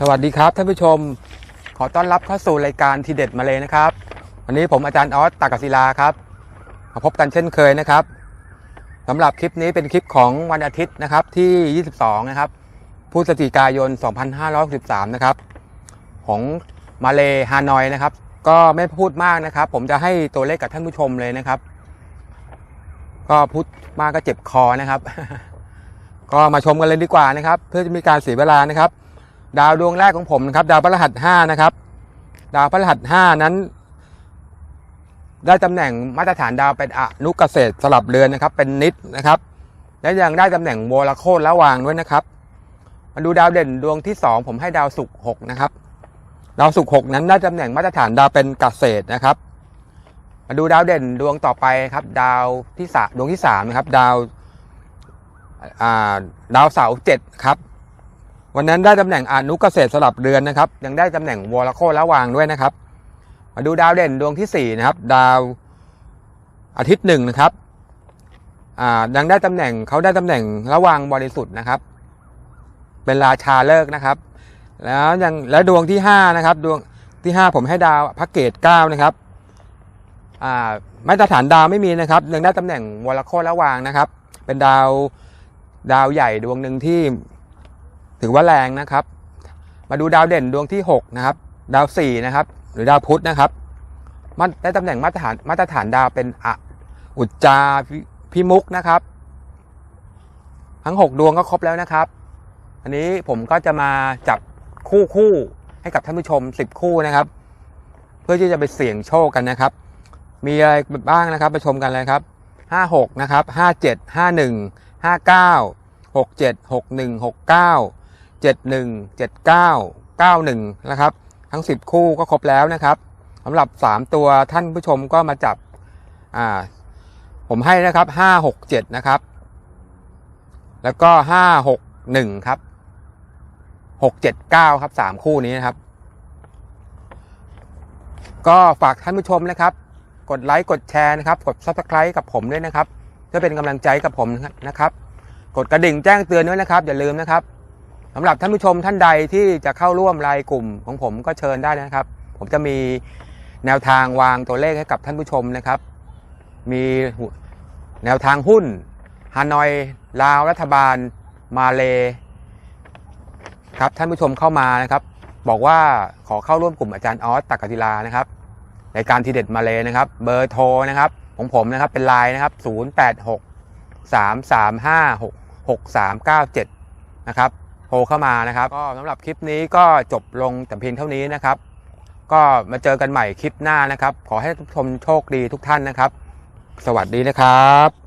สวัสดีครับท่านผู้ชม ขอต้อนรับเข้าสู่รายการทีเด็ดมาเลยนะครับ วันนี้ผมอาจารย์ออสตากศิลาครับมาพบกันเช่นเคยนะครับสำหรับคลิปนี้เป็นคลิปของวันอาทิตย์นะครับที่ 22 นะครับพฤศจิกายน 2563 นะครับ ของมาเลฮานอยนะครับ ก็ไม่พูดมากนะครับ ผมจะให้ตัวเลขกับท่านผู้ชมเลยนะครับ ก็พูดมากก็เจ็บคอนะครับ ก็มาชมกันเลยดีกว่านะครับ เพื่อจะมีการเสียเวลานะครับ ดาวดวงแรกของผมนะครับดาวพฤหัสห้านะครับ ดาวพฤหัสห้านั้น ได้ตำแหน่งมาตรฐานดาวเป็นอนุเกษตรสลับเรือนนะครับ เป็นนิดนะครับ และยังได้ตำแหน่งโวลาโคตรระวางด้วยนะครับ มาดูดาวเด่นดวงที่สองผมให้ดาวศุกร์หกนะครับ ดาวศุกร์หกนั้นได้ตำแหน่งมาตรฐานดาวเป็นเกษตรนะครับ มาดูดาวเด่นดวงต่อไปครับ ดาวที่สามดวงที่สามนะครับ ดาวดาวเสาร์เจ็ดครับ วันนั้นได้ตำแหน่งอนุเกษตรสลับเรือนนะครับ ยังได้ตำแหน่งวอลโคระวางด้วยนะครับ มาดูดาวเด่นดวงที่สี่นะครับ ดาวอาทิตย์หนึ่งนะครับอ่ายังได้ตำแหน่งเขาได้ตำแหน่งระวางบริสุทธิ์นะครับ เป็นราชาเลิกนะครับ แล้วยังและดวงที่ห้านะครับดวงที่ห้าผมให้ดาวพระเกตเก้านะครับอ่ามาตรฐานดาวไม่มีนะครับยังได้ตำแหน่งวอลโคระวางนะครับ เป็นดาวดาวใหญ่ดวงหนึ่งที่ ถือว่าแรงนะครับ มาดูดาวเด่นดวงที่ 6 นะครับ ดาว4นะครับ หรือดาวพุธนะครับมันได้ตำแหน่งมาตรฐานมาตรฐานดาวเป็นออุจจาพิพิมุกนะครับ ทั้ง 6 ดวงก็ครบแล้วนะครับ อันนี้ผมก็จะมาจับคู่คู่ให้กับท่านผู้ชม 10 คู่นะครับ เพื่อที่จะไปเสี่ยงโชคกันนะครับ มีอะไรบ้างนะครับไปชมกันเลยครับ 56 นะครับ 57 51 59หกเจ็ดหกหนึ่งหกเจ็ดหนึ่งเจ็ดเก้าเก้าหนึ่งนะครับ ทั้งสิบคู่ก็ครบแล้วนะครับสำหรับสามตัวท่านผู้ชมก็มาจับอ่าผมให้นะครับห้าหกเจ็ดนะครับ แล้วก็ห้าหกหนึ่งครับหกเจ็ดเก้าครับสามคู่นี้นะครับ ก็ฝากท่านผู้ชมนะครับ กดไลค์ กดแชร์นะครับ กด subscribe กับผมด้วยนะครับเพื่อเป็นกำลังใจกับผมนะครับ กดกระดิ่งแจ้งเตือนด้วยนะครับ อย่าลืมนะครับ สำหรับท่านผู้ชมท่านใดที่จะเข้าร่วมรายกลุ่มของผมก็เชิญได้นะครับ ผมจะมีแนวทางวางตัวเลขให้กับท่านผู้ชมนะครับ มีแนวทางหุ้นฮานอยลาวรัฐบาลมาเลครับท่านผู้ชมเข้ามานะครับ บอกว่าขอเข้าร่วมกลุ่มอาจารย์ออสตักกศิลานะครับในการทีเด็ดมาเลนะครับ เบอร์โทรนะครับของผมนะครับเป็นไลน์นะครับ 086 3 3 5 6 6 3 9 7 นะครับ รเข้ามานะครับ ก็สำหรับคลิปนี้ก็จบลงแต่เพียงเท่านี้นะครับ ก็มาเจอกันใหม่คลิปหน้านะครับ ขอให้ทุกชมโชคดีทุกท่านนะครับ สวัสดีนะครับ